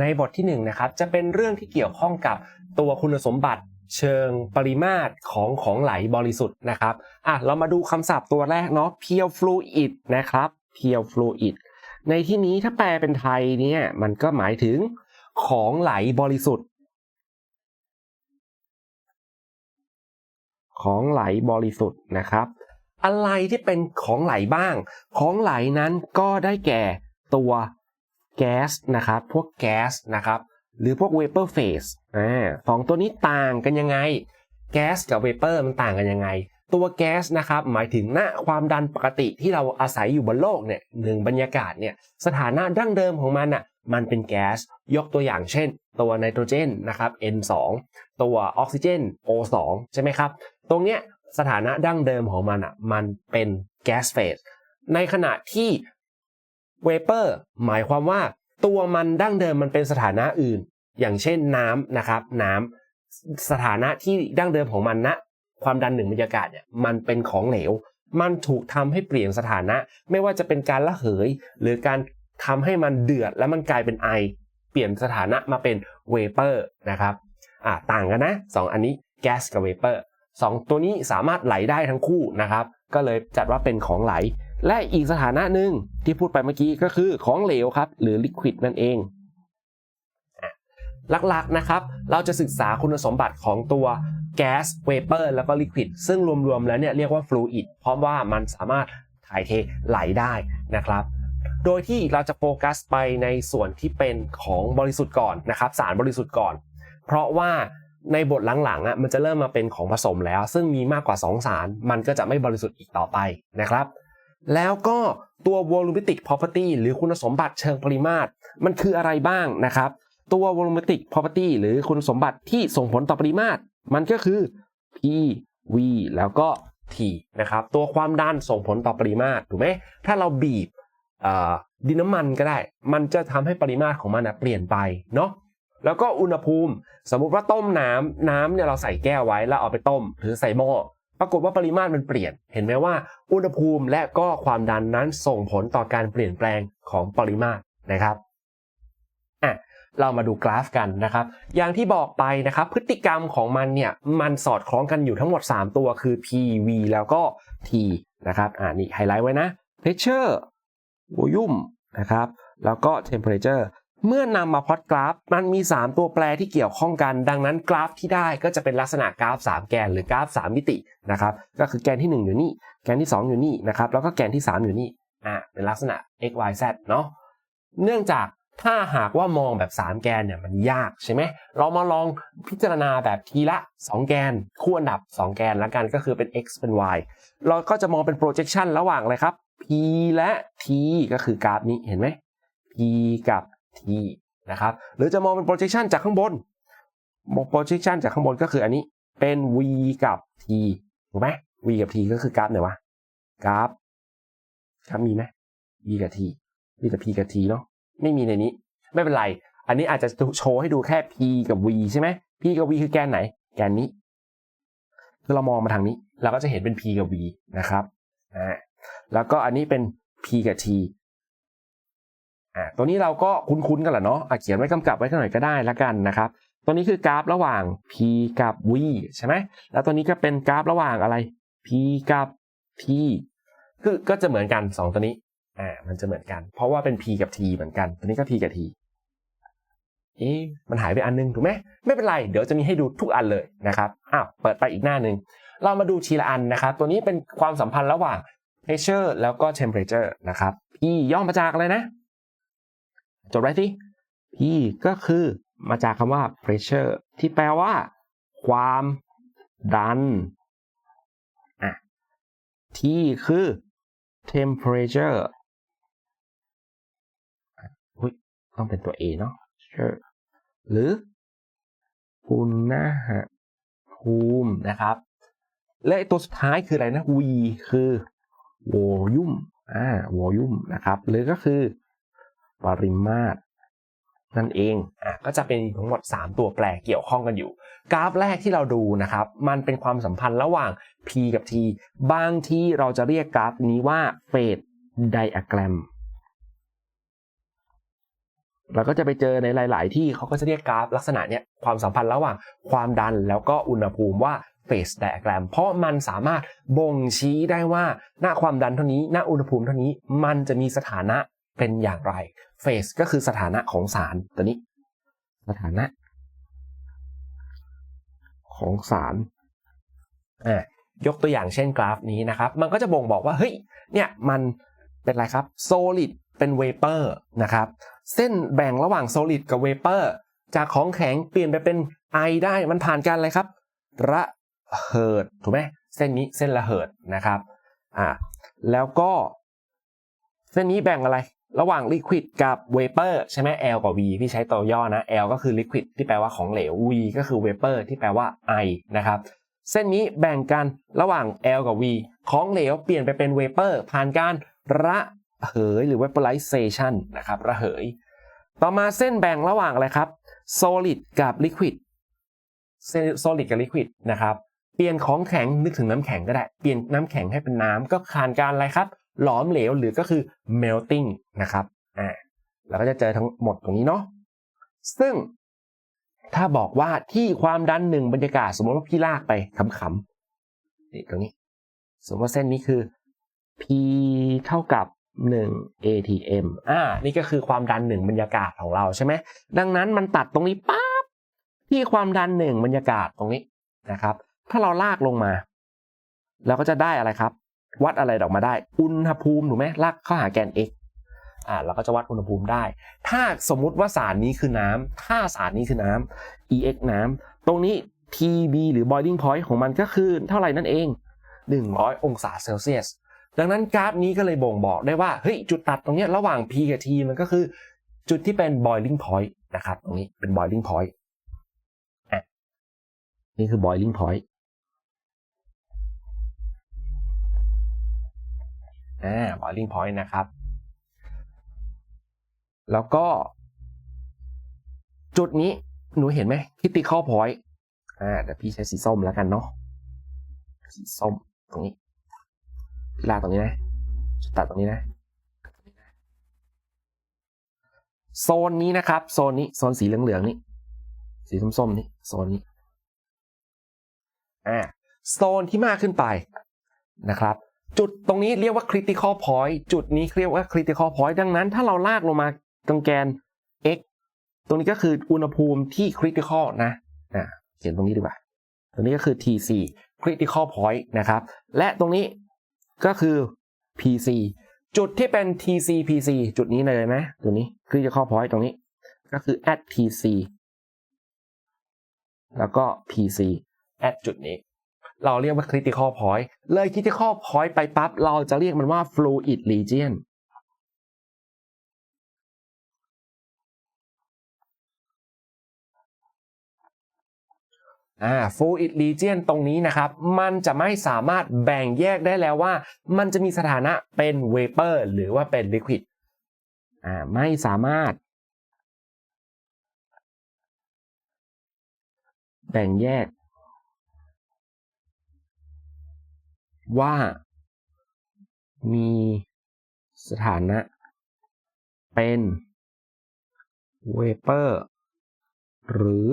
ในบทที่1นงนะครับจะเป็นเรื่องที่เกี่ยวข้องกับตัวคุณสมบัติเชิงปริมาตรของของไหลบริสุทธิ์นะครับอะเรามาดูคำศัพท์ตัวแรกเนาะ pure fluid นะครับ pure fluid ในที่นี้ถ้าแปลเป็นไทยเนี่ยมันก็หมายถึงของไหลบริสุทธิ์ ของไหลบริสุทธิ์นะครับ อะไรที่เป็นของไหลบ้าง ของไหลนั้นก็ได้แก่ตัว แก๊สนะครับพวกแก๊สนะครับหรือพวก vapor phase อ่าสองตัวนี้ต่างกันยังไงแก๊สกับ vapor มันต่างกันยังไง ตัวแก๊สนะครับหมายถึงณความดันปกติที่เราอาศัยอยู่บนโลกเนี่ยหนึ่งบรรยากาศเนี่ยสถานะดั้งเดิมของมันอะมันเป็นแก๊สยกตัวอย่างเช่น ตัวไนโตรเจนนะครับ N2 ตัวออกซิเจน O2 ใช่ไหมครับ ตรงเนี้ยสถานะดั้งเดิมของมันอะมันเป็นแก๊สเฟสในขณะที่ เวเปอร์หมายความว่าตัวมันดั้งเดิมมันเป็นสถานะอื่น อย่างเช่นน้ำนะครับ น้ำสถานะที่ดั้งเดิมของมันนะความดันหนึ่งบรรยากาศเนี่ยมันเป็นของเหลว มันถูกทำให้เปลี่ยนสถานะ ไม่ว่าจะเป็นการระเหย หรือการทำให้มันเดือดแล้วมันกลายเป็นไอ เปลี่ยนสถานะมาเป็นเวเปอร์นะครับอ่าต่างกันนะสองอันนี้แก๊สกับเวเปอร์สองตัวนี้สามารถไหลได้ทั้งคู่นะครับ ก็เลยจัดว่าเป็นของไหล และอีกสถานะหนึ่งที่พูดไปเมื่อกี้ก็คือของเหลวครับ หรือลิควิดนั่นเอง หลักๆนะครับ เราจะศึกษาคุณสมบัติของตัวแก๊สเวเปอร์แล้วก็ลิควิดซึ่งรวมๆแล้วเนี่ยเรียกว่าฟลูอิดเพราะว่ามันสามารถถ่ายเทไหลได้นะครับ โดยที่เราจะโฟกัสไปในส่วนที่เป็นของบริสุทธิ์ก่อนนะครับสารบริสุทธิ์ก่อน เพราะว่าในบทหลังๆอะมันจะเริ่มมาเป็นของผสมแล้ว ซึ่งมีมากกว่า 2 สารมันก็จะไม่บริสุทธิ์อีกต่อไปนะครับ แล้วก็ตัว volumetric property หรือคุณสมบัติเชิงปริมาตร มันคืออะไรบ้างนะครับ ตัว volumetric property หรือคุณสมบัติที่ส่งผลต่อปริมาตร มันก็คือ P V แล้วก็ T นะครับ ตัวความดันส่งผลต่อปริมาตรถูกไหมถ้าเราบีบดินน้ำมันก็ได้ มันจะทำให้ปริมาตรของมันนะเปลี่ยนไปเนาะแล้วก็อุณหภูมิ สมมุติว่าต้มน้ำน้ำเนี่ยเราใส่แก้วไว้แล้วเอาไปต้ม หรือใส่หม้อ ปรากฏว่าปริมาตรมันเปลี่ยน เห็นไหมว่า อุณหภูมิและก็ความดันนั้นส่งผลต่อการเปลี่ยนแปลงของปริมาตรนะครับอะเรามาดูกราฟกันนะครับ อย่างที่บอกไปนะครับ พฤติกรรมของมันเนี่ย มันสอดคล้องกันอยู่ทั้งหมด 3 ตัวคือ P V แล้วก็ T นะครับอ่านี่ไฮไลท์ไว้นะ pressure volume นะครับ แล้วก็ temperature เมื่อนำมาพอตกราฟ มันมี 3 ตัวแปรที่เกี่ยวข้องกัน ดังนั้นกราฟที่ได้ก็จะเป็นลักษณะกราฟ 3 แกนหรือกราฟ 3 มิตินะครับก็คือแกนที่ 1 อยู่นี่ แกนที่ 2 อยู่นี่นะครับแล้วก็แกนที่ 3 อยู่นี่อ่าเป็นลักษณะ x y z เนาะเนื่องจากถ้าหากว่ามองแบบ 3 แกนเนี่ยมันยากใช่ไหมเรามาลองพิจารณาแบบทีละ 2 แกน คู่อันดับ 2 แกนแล้วกันก็คือเป็น x เป็น y เราก็จะมองเป็น projection ระหว่างเลยครับ p และ t ก็คือกราฟนี้เห็นไหม p กับ t นะครับหรือจะมองเป็น projection จากข้างบน projection จากข้างบนก็คืออันนี้เป็น v กับ t ถูกไหม v กับ t ก็คือกราฟไหนวะกราฟกราฟมีไหม v กับ t v กับ p กับ t เนาะไม่มีในนี้ ไม่เป็นไร อันนี้อาจจะโชว์ให้ดูแค่ p กับ v ใช่ไหม p กับ v คือแกนไหน แกนนี้คือเรามองมาทางนี้ เราก็จะเห็นเป็น p กับ v นะครับอ่าแล้วก็อันนี้เป็น p กับ t อ่าตัวนี้เราก็คุ้นๆกันแหละเนาะะเขียนไว้กำกับไว้หน่อยก็ได้ละกันนะครับตัวนี้คือกราฟระหว่าง p กับ v ใช่ไหมแล้วตัวนี้ก็เป็นกราฟระหว่างอะไร p กับ t คือก็จะเหมือนกัน 2 ตัวนี้อ่ามันจะเหมือนกัน เพราะว่าเป็น p กับ t เหมือนกัน ตัวนี้ก็ p กับ t เอ๊ะมันหายไปอันนึงถูกไหมไม่เป็นไร เดี๋ยวจะมีให้ดูทุกอันเลยนะครับอ้าวเปิดไปอีกหน้าหนึ่งเรามาดูทีละอันนะครับ ตัวนี้เป็นความสัมพันธ์ระหว่าง pressure แล้วก็ temperature นะครับ P ย่อมาจากอะไรนะ จดไว้สิ P ก็คือมาจากคำว่า pressure ที่แปลว่า ความดันอะ T คือ temperature อุ้ยต้องเป็นตัว A เนาะหรืออุณหภูมินะครับ และตัวสุดท้ายคืออะไรนะ V คือ volume อ่า volume นะครับ หรือก็คือ ปริมาตรนั่นเองอะก็จะเป็นทั้งหมด 3 ตัวแปรเกี่ยวข้องกันอยู่ กราฟแรกที่เราดูนะครับ มันเป็นความสัมพันธ์ระหว่าง P กับ T บางที่เราจะเรียกกราฟนี้ว่าเฟสไดอะแกรมเราก็จะไปเจอในหลาย ๆ ที่เขาก็จะเรียกกราฟลักษณะเนี้ยความสัมพันธ์ระหว่างความดันแล้วก็อุณหภูมิว่าเฟสไดอะแกรมเพราะมันสามารถบ่งชี้ได้ว่า หน้าความดันเท่านี้ หน้าอุณหภูมิเท่านี้ มันจะมีสถานะ เป็นอย่างไรเฟสก็คือสถานะของสารตัวนี้ สถานะ ของสารอ่ายกตัวอย่างเช่นกราฟนี้นะครับ มันก็จะบ่งบอกว่าเฮ้ยเนี่ยมันเป็นอะไรครับ solid เป็นเวเปอร์นะครับ เส้นแบ่งระหว่าง solid กับเวเปอร์จากของแข็งเปลี่ยนไปเป็นไอได้มันผ่านการอะไรครับ ระเหิดถูกไหมเส้นนี้เส้นระเหิดนะครับอ่าแล้วก็ เส้นนี้แบ่งอะไร ระหว่าง liquid กับ vapor ใช่ไหม L กับ V พี่ใช้ตัวย่อนะ L ก็คือ liquid ที่แปลว่าของเหลว V ก็คือ vapor ที่แปลว่าไอนะครับเส้นนี้แบ่งกันระหว่าง L กับ V ของเหลวเปลี่ยนไปเป็น vapor ผ่านการระเหยหรือ vaporization นะครับระเหย ต่อมาเส้นแบ่งระหว่างอะไรครับ solid กับ liquid solid กับ liquid นะครับเปลี่ยนของแข็งนึกถึงน้ำแข็งก็ได้ เปลี่ยนน้ำแข็งให้เป็นน้ำก็ผ่านการอะไรครับ หลอมเหลวหรือก็คือ melting นะครับอ่าเราก็จะเจอทั้งหมดตรงนี้เนาะซึ่งถ้าบอกว่าที่ความดันหนึ่งบรรยากาศ สมมติว่าพี่ลากไปขำๆนี่ตรงนี้ สมมติว่าเส้นนี้คือ P เท่ากับ 1 atm อ่า นี่ก็คือความดันหนึ่งบรรยากาศของเราใช่ไหมดังนั้นมันตัดตรงนี้ปั๊บที่ความดันหนึ่งบรรยากาศตรงนี้นะครับ ถ้าเราลากลงมา เราก็จะได้อะไรครับ วัดอะไรออกมาได้ อุณหภูมิถูกไหมลากเข้าหาแกน x อ่าเราก็จะวัดอุณหภูมิได้ ถ้าสมมุติว่าสารนี้คือน้ำถ้าสารนี้คือน้ำ ex น้ำตรงนี้ tb หรือ boiling point ของมันก็คือเท่าไหร่นั่นเอง 100 องศาเซลเซียส ดังนั้นกราฟนี้ก็เลยบ่งบอกได้ว่าเฮ้ยจุดตัดตรงเนี้ยระหว่าง p กับ t มันก็คือจุดที่เป็น boiling point นะครับ ตรงนี้เป็น boiling point อะนี่คือ boiling point อ่า boiling point นะครับ แล้วก็ จุดนี้หนูเห็นไหม critical point อ่าเดี๋ยวพี่ใช้สีส้มแล้วกันเนาะสีส้มตรงนี้ลากตรงนี้นะตัดตรงนี้นะโซนนี้นะครับ โซนนี้โซนสีเหลืองๆนี่สีส้มๆนี่โซนนี้อ่าโซนที่มากขึ้นไปนะครับ จุดตรงนี้เรียกว่า critical point จุดนี้เรียกว่า critical point ดังนั้น ถ้าเราลากลงมาตรงแกน x ตรงนี้ก็คืออุณหภูมิที่ critical นะอ่าเขียนตรงนี้ดีกว่า ตรงนี้ก็คือ tc critical point นะครับ และตรงนี้ก็คือ pc จุดที่เป็น tc pc จุดนี้เลยไหมตัวนี้ critical point ตรงนี้ ก็คือ at tc แล้วก็ pc at จุดนี้ เราเรียกว่า critical point เลย critical point ไปปั๊บ เราจะเรียกมันว่า fluid region อ่า fluid region ตรงนี้นะครับ มันจะไม่สามารถแบ่งแยกได้แล้วว่า มันจะมีสถานะเป็น vapor หรือว่าเป็น liquid อ่า ไม่สามารถ แบ่งแยก ว่ามีสถานะเป็น vapor หรือ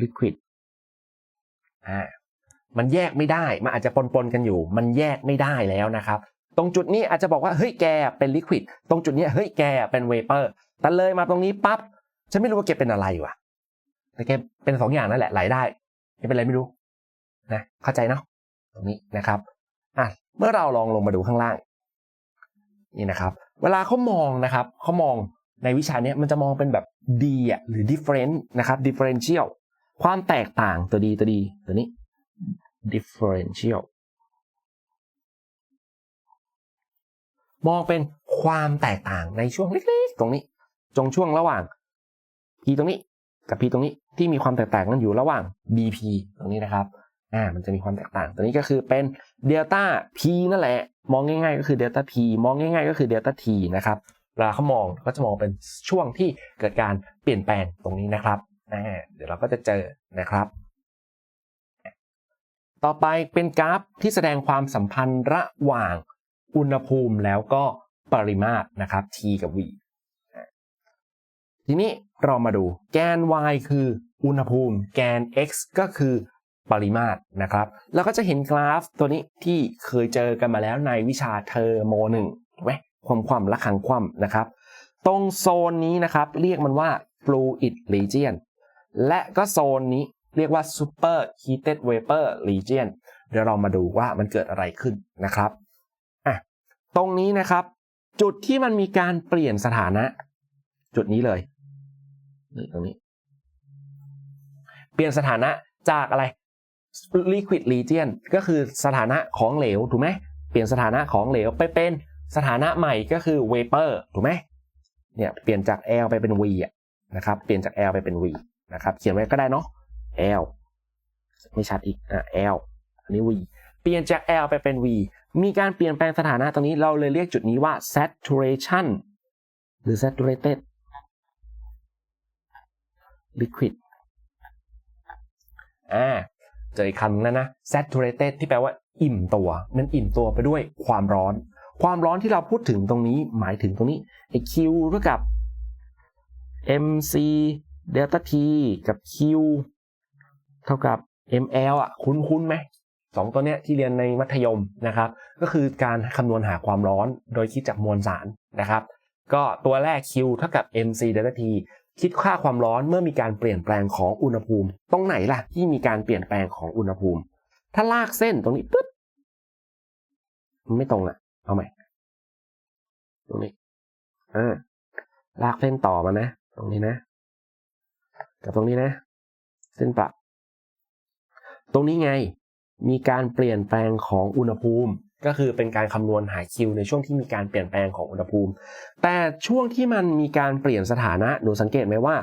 liquid อ่ามันแยกไม่ได้ มันอาจจะปนๆกันอยู่ มันแยกไม่ได้แล้วนะครับ ตรงจุดนี้อาจจะบอกว่า เฮ้ย แกเป็น liquid ตรงจุดนี้ เฮ้ย แกเป็น vapor แต่เลยมาตรงนี้ปั๊บ ฉันไม่รู้ว่าแกเป็นอะไรวะแต่แกเป็นสองอย่างนั่นแหละไหลได้แกเป็นอะไรไม่รู้ นะ เข้าใจเนาะ ตรงนี้นะครับอะเมื่อเราลองลงมาดูข้างล่างนี่นะครับ เวลาเขามองนะครับเขามองในวิชาเนี้ยมันจะมองเป็นแบบ D อะหรือ different นะครับ differential ความแตกต่างตัวดีตัวดีตัวนี้ differential มองเป็นความแตกต่างในช่วงเล็กๆ ตรงนี้ จงช่วงระหว่าง p ตรงนี้กับ p ตรงนี้ที่มีความแตกต่างกันอยู่ระหว่าง bp ตรงนี้นะครับ อ่ามันจะมีความแตกต่าง ตัวนี้ก็คือเป็นเดลต้า p นั่นแหละ มองง่ายๆ ก็คือเดลต้า p มองง่าย ๆ ก็คือเดลต้า t นะครับเวลาเขามองก็จะมองเป็นช่วงที่เกิดการเปลี่ยนแปลงตรงนี้นะครับอ่าเดี๋ยวเราก็จะเจอนะครับ ต่อไปเป็นกราฟที่แสดงความสัมพันธ์ระหว่างอุณหภูมิแล้วก็ปริมาตรนะครับ T กับ V ทีนี้เรามาดูแกน y คืออุณหภูมิ แกน x ก็คือ ปริมาตรนะครับแล้วก็จะเห็นกราฟตัวนี้ที่เคยเจอกันมาแล้วในวิชาเทอร์โมหนึ่งถูกความความและขังความนะครับตรงโซนนี้นะครับเรียกมันว่า fluid region และก็โซนนี้เรียกว่า super heated vapor region เดี๋ยวเรามาดูว่ามันเกิดอะไรขึ้นนะครับอะตรงนี้นะครับ จุดที่มันมีการเปลี่ยนสถานะ จุดนี้เลยนี่ตรงนี้ เปลี่ยนสถานะจากอะไร liquid region ก็คือสถานะของเหลวถูกไหมเปลี่ยนสถานะของเหลวไปเป็นสถานะใหม่ก็คือ vapor ถูกไหมเนี่ยเปลี่ยนจาก L ไปเป็น V อะนะครับเปลี่ยนจาก L ไปเป็น V นะครับเขียนไว้ก็ได้เนาะ L ไม่ชัดอีกอะ L อันนี้ V เปลี่ยนจาก L ไปเป็น V มีการเปลี่ยนแปลงสถานะตรงนี้เราเลยเรียกจุดนี้ว่า saturation หรือ saturated liquid อ่า เจออีกคำนึงแล้วนะ saturated ที่แปลว่าอิ่มตัว มันอิ่มตัวไปด้วยความร้อน ความร้อนที่เราพูดถึงตรงนี้หมายถึงตรงนี้ไอ้ Q เท่ากับ mc delta t กับ q เท่ากับ ml อะ คุ้นๆไหมสองตัวเนี้ยที่เรียนในมัธยมนะครับ ก็คือการคำนวณหาความร้อนโดยคิดจากมวลสารนะครับ ก็ตัวแรก q เท่ากับ mc delta t คิดค่าความร้อนเมื่อมีการเปลี่ยนแปลงของอุณหภูมิ ตรงไหนล่ะ ที่มีการเปลี่ยนแปลงของอุณหภูมิ ถ้าลากเส้นตรงนี้ปึ๊บมันไม่ตรงอะ เอาใหม่ตรงนี้อ่าลากเส้นต่อมานะ ตรงนี้นะ กับตรงนี้นะ เส้นปรับตรงนี้ไง มีการเปลี่ยนแปลงของอุณหภูมิ ก็คือเป็นการคำนวณหาคิวในช่วงที่มีการเปลี่ยนแปลงของอุณหภูมิ แต่ช่วงที่มันมีการเปลี่ยนสถานะหนูสังเกตไหมว่า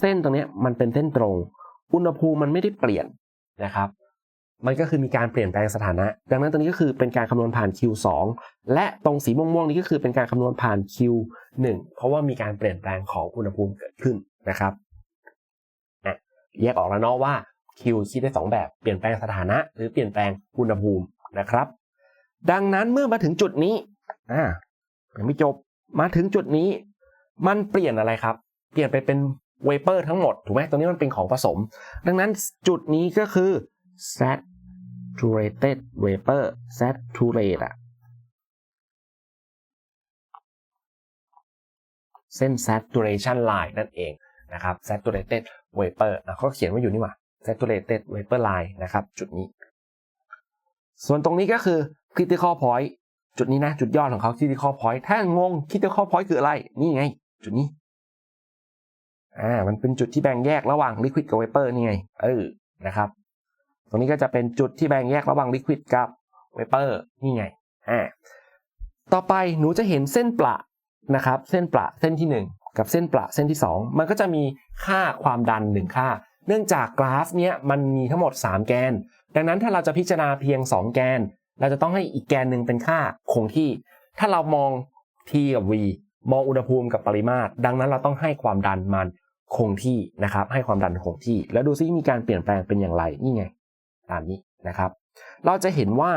เส้นตรงนี้มันเป็นเส้นตรง อุณหภูมิมันไม่ได้เปลี่ยนนะครับ มันก็คือมีการเปลี่ยนแปลงสถานะ ดังนั้นตรงนี้ก็คือเป็นการคำนวณผ่าน Q2 และตรงสีม่วงๆนี้ก็คือเป็นการคำนวณผ่าน Q1 เพราะว่ามีการเปลี่ยนแปลงของอุณหภูมิเกิดขึ้นนะครับนะแยกออกแล้วเนาะว่า Q คิดได้ 2 แบบ เปลี่ยนแปลงสถานะ หรือเปลี่ยนแปลงอุณหภูมินะครับ ดังนั้นเมื่อมาถึงจุดนี้อ่ายังไม่จบมาถึงจุดนี้ มันเปลี่ยนอะไรครับ เปลี่ยนไปเป็นเวเปอร์ทั้งหมด ถูกไหมตรงนี้มันเป็นของผสม ดังนั้นจุดนี้ก็คือ saturated vapor saturate อะเส้น saturation line นั่นเองนะครับ saturated vapor นะเขาเขียนไว้อยู่นี่ว่า saturated vapor line นะครับ จุดนี้ ส่วนตรงนี้ก็คือ critical point จุดนี้นะ จุดยอดของเขา critical point ถ้างง critical point คืออะไร นี่ไง จุดนี้ อ่า มันเป็นจุดที่แบ่งแยกระหว่าง liquid กับ vapor นี่ไง เออ นะครับ ตรงนี้ก็จะเป็นจุดที่แบ่งแยกระหว่าง liquid กับ vapor นี่ไง อ่า ต่อไปหนูจะเห็นเส้นประนะครับ เส้นประเส้นที่ 1 กับเส้นประเส้นที่ 2 มันก็จะมีค่าความดัน 1 ค่า เนื่องจากกราฟเนี้ยมันมีทั้งหมด 3 แกน ดังนั้นถ้าเราจะพิจารณาเพียง 2 แกน เราจะต้องให้อีกแกนหนึ่งเป็นค่าคงที่ ถ้าเรามอง t กับ v มองอุณหภูมิกับปริมาตร ดังนั้นเราต้องให้ความดันมันคงที่นะครับ ให้ความดันคงที่ แล้วดูซิมีการเปลี่ยนแปลงเป็นอย่างไรนี่ไงตามนี้นะครับ เราจะเห็นว่า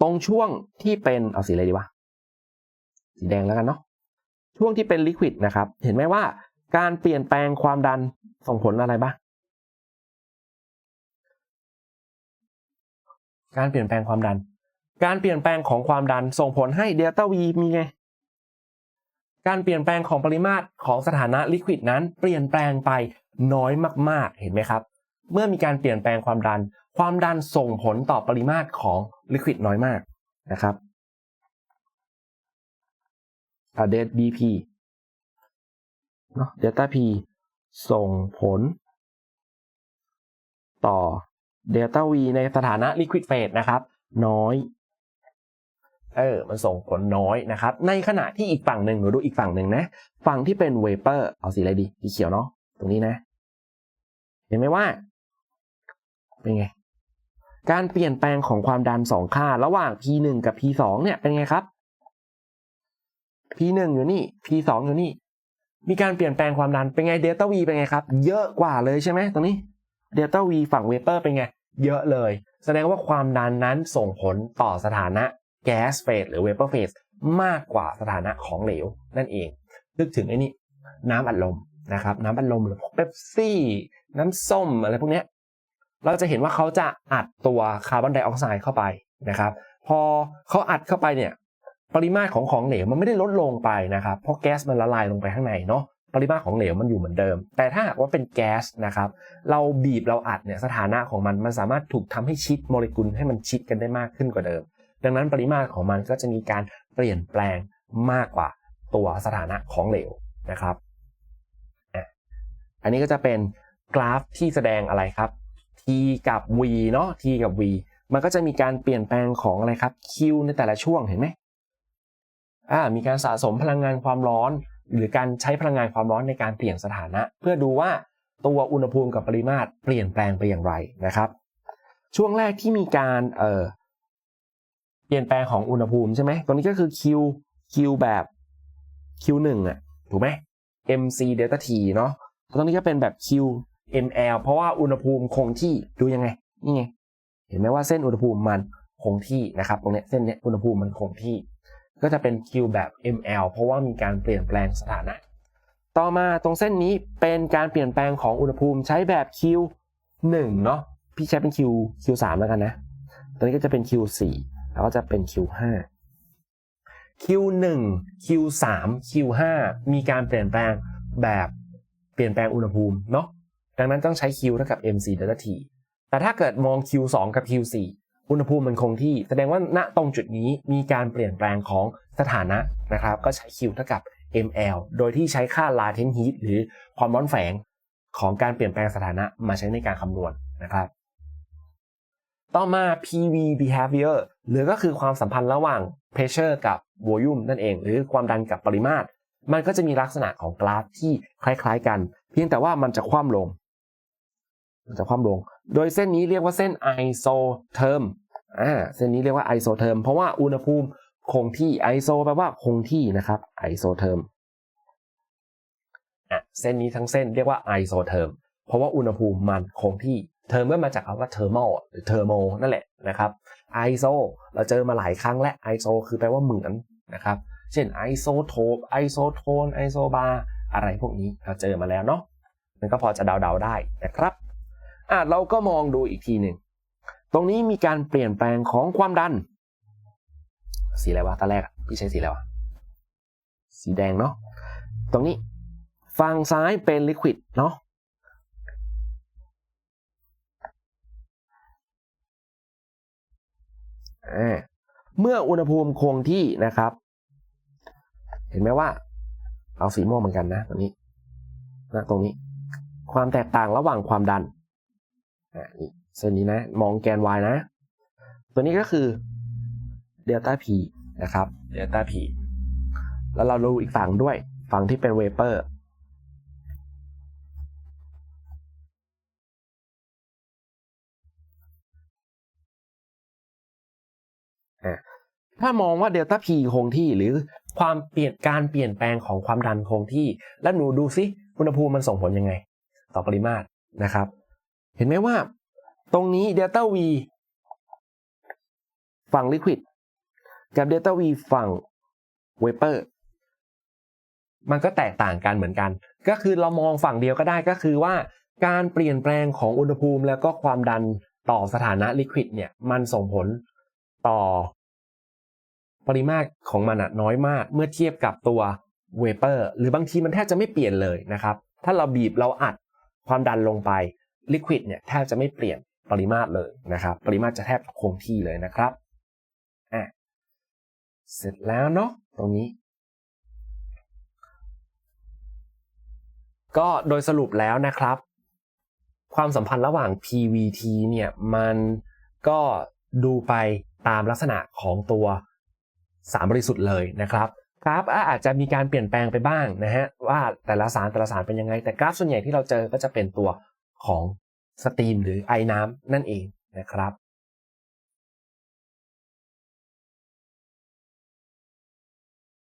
ตรงช่วงที่เป็นเอาสีอะไรดีวะสีแดงแล้วกันเนาะช่วงที่เป็นลิควิดนะครับ เห็นไหมว่าการเปลี่ยนแปลงความดันส่งผลอะไรบ้าง การเปลี่ยนแปลงความดัน การเปลี่ยนแปลงของความดันส่งผลให้เดลต้าวีมีไง การเปลี่ยนแปลงของปริมาตรของสถานะลิควิดนั้น เปลี่ยนแปลงไปน้อยมากๆ เห็นไหมครับ เมื่อมีการเปลี่ยนแปลงความดัน ความดันส่งผลต่อปริมาตรของลิควิดน้อยมากนะครับเดลบีพีเนาะเดลต้าพีส่งผลต่อ เดลต้าวีในสถานะลิควิดเฟสนะครับ น้อย เออ มันส่งผลน้อยนะครับ ในขณะที่อีกฝั่งหนึ่งหนูดูอีกฝั่งหนึ่งนะ ฝั่งที่เป็นเวเปอร์เอาสีอะไรดีสีเขียวเนาะตรงนี้นะ เห็นไหมว่า เป็นไง การเปลี่ยนแปลงของความดันสองค่า ระหว่าง P1 กับ P2 เนี่ยเป็นไงครับ P1 อยู่นี่ P2 อยู่นี่ มีการเปลี่ยนแปลงความดันเป็นไงเดลต้า V เป็นไงครับ เยอะกว่าเลยใช่ไหมตรงนี้ เดลต้า V ฝั่งเวเปอร์เป็นไง เยอะเลย แสดงว่าความดันนั้นส่งผลต่อสถานะแก๊สเฟสหรือเวเปอร์เฟสมากกว่าสถานะของเหลวนั่นเอง นึกถึงไอ้นี่น้ำอัดลมนะครับน้ำอัดลมหรือพวกเป๊ปซี่ น้ำส้มอะไรพวกเนี้ยเราจะเห็นว่าเขาจะอัดตัวคาร์บอนไดออกไซด์เข้าไปนะครับพอเขาอัดเข้าไปเนี่ยปริมาตรของของเหลวมันไม่ได้ลดลงไปนะครับเพราะแก๊สมันละลายลงไปข้างในเนาะ ปริมาตรของเหลวมันอยู่เหมือนเดิม แต่ถ้าหากว่าเป็นแก๊สนะครับ เราบีบเราอัดเนี่ยสถานะของมันมันสามารถถูกทำให้ชิดโมเลกุลให้มันชิดกันได้มากขึ้นกว่าเดิม ดังนั้นปริมาตรของมันก็จะมีการเปลี่ยนแปลงมากกว่าตัวสถานะของเหลวนะครับอะอันนี้ก็จะเป็นกราฟที่แสดงอะไรครับ t กับ v เนาะ t กับ v มันก็จะมีการเปลี่ยนแปลงของอะไรครับ q ในแต่ละช่วงเห็นไหมอ่ามีการสะสมพลังงานความร้อน หรือการใช้พลังงานความร้อนในการเปลี่ยนสถานะ เพื่อดูว่าตัวอุณหภูมิกับปริมาตรเปลี่ยนแปลงไปอย่างไรนะครับ ช่วงแรกที่มีการเออเปลี่ยนแปลงของอุณหภูมิใช่ไหมตรงนี้ก็คือ q q แบบ q1 อะถูกไหม mc delta t เนาะตรงนี้ก็เป็นแบบ q ml เพราะว่าอุณหภูมิคงที่ดูยังไงนี่ไงเห็นไหมว่าเส้นอุณหภูมิมันคงที่นะครับ ตรงนี้เส้นเนี้ยอุณหภูมิมันคงที่ ก็จะเป็น Q แบบ ml เพราะว่ามีการเปลี่ยนแปลงสถานะ ต่อมาตรงเส้นนี้เป็นการเปลี่ยนแปลงของอุณหภูมิใช้แบบ Q 1เนาะพี่ใช้เป็น Q Q 3แล้วกันนะ ตัวนี้ก็จะเป็น Q 4แล้วก็จะเป็น Q 5 Q 1 Q 3 Q 5มีการเปลี่ยนแปลงแบบเปลี่ยนแปลงอุณหภูมิเนาะดังนั้นต้องใช้ Q เท่ากับ mc delta t แต่ถ้าเกิดมอง Q 2กับ Q 4 อุณหภูมิมันคงที่ แสดงว่าณตรงจุดนี้มีการเปลี่ยนแปลงของสถานะนะครับ ก็ใช้ Q เท่ากับ ml โดยที่ใช้ค่า latent heat หรือความร้อนแฝงของการเปลี่ยนแปลงสถานะมาใช้ในการคำนวณนะครับ ต่อมา PV behavior หรือก็คือความสัมพันธ์ระหว่าง pressure กับ volume นั่นเอง หรือความดันกับปริมาตร มันก็จะมีลักษณะของกราฟที่คล้ายๆกัน เพียงแต่ว่ามันจะคว่ำลง จะคว่ำลง โดยเส้นนี้เรียกว่าเส้น isotherm อ่าเส้นนี้เรียกว่า isotherm เพราะว่าอุณหภูมิคงที่ iso แปลว่าคงที่นะครับ isotherm อะเส้นนี้ทั้งเส้นเรียกว่า isotherm เพราะว่าอุณหภูมิมันคงที่ เทอมก็มาจากคำว่า thermal หรือ thermo นั่นแหละนะครับ iso เราเจอมาหลายครั้งและ iso คือแปลว่าเหมือนนะครับ เช่น isotope isotone isobar อะไรพวกนี้เราเจอมาแล้วเนาะมันก็พอจะเดาๆได้นะครับ อะเราก็มองดูอีกทีหนึ่ง ตรงนี้มีการเปลี่ยนแปลงของความดัน สีอะไรวะตอนแรกพี่ใช้สีอะไรวะสีแดงเนาะตรงนี้ฝั่งซ้ายเป็นลิควิดเนาะเมื่ออุณหภูมิคงที่นะครับ เห็นไหมว่า เอาสีม่วงเหมือนกันนะตรงนี้นะตรงนี้ ความแตกต่างระหว่างความดัน อ่านี่เส้นนี้นะ มองแกน y นะ ตัวนี้ก็คือเดลต้า p นะครับเดลต้า p แล้วเราดูอีกฝั่งด้วย ฝั่งที่เป็นเวเปอร์ถ้ามองว่าเดลต้า p คงที่หรือความเปลี่ยนการเปลี่ยนแปลงของความดันคงที่ แล้วหนูดูซิอุณหภูมิมันส่งผลยังไง ต่อปริมาตรนะครับ เห็นไหมว่า ตรงนี้เดลต้า v ฝั่งลิควิดกับเดลต้า v ฝั่งเวเปอร์มันก็แตกต่างกันเหมือนกัน ก็คือเรามองฝั่งเดียวก็ได้ก็คือว่า การเปลี่ยนแปลงของอุณหภูมิแล้วก็ความดันต่อสถานะลิควิดเนี่ยมันส่งผลต่อ ปริมาตรของมันน้อยมาก เมื่อเทียบกับตัวเวเปอร์หรือบางทีมันแทบจะไม่เปลี่ยนเลยนะครับ ถ้าเราบีบเราอัดความดันลงไป ลิควิดเนี่ยแทบจะไม่เปลี่ยนปริมาตรเลยนะครับ ปริมาตรจะแทบคงที่เลยนะครับอะเสร็จแล้วเนาะตรงนี้ ก็โดยสรุปแล้วนะครับ ความสัมพันธ์ระหว่าง PVT เนี่ยมันก็ดูไปตามลักษณะของตัวสารบริสุทธิ์เลยนะครับกราฟอาจจะมีการเปลี่ยนแปลงไปบ้างนะฮะว่าแต่ละสารแต่ละสารเป็นยังไง แต่กราฟส่วนใหญ่ที่เราเจอก็จะเป็นตัวของ สตรีมหรือไอน้ำนั่นเองนะครับ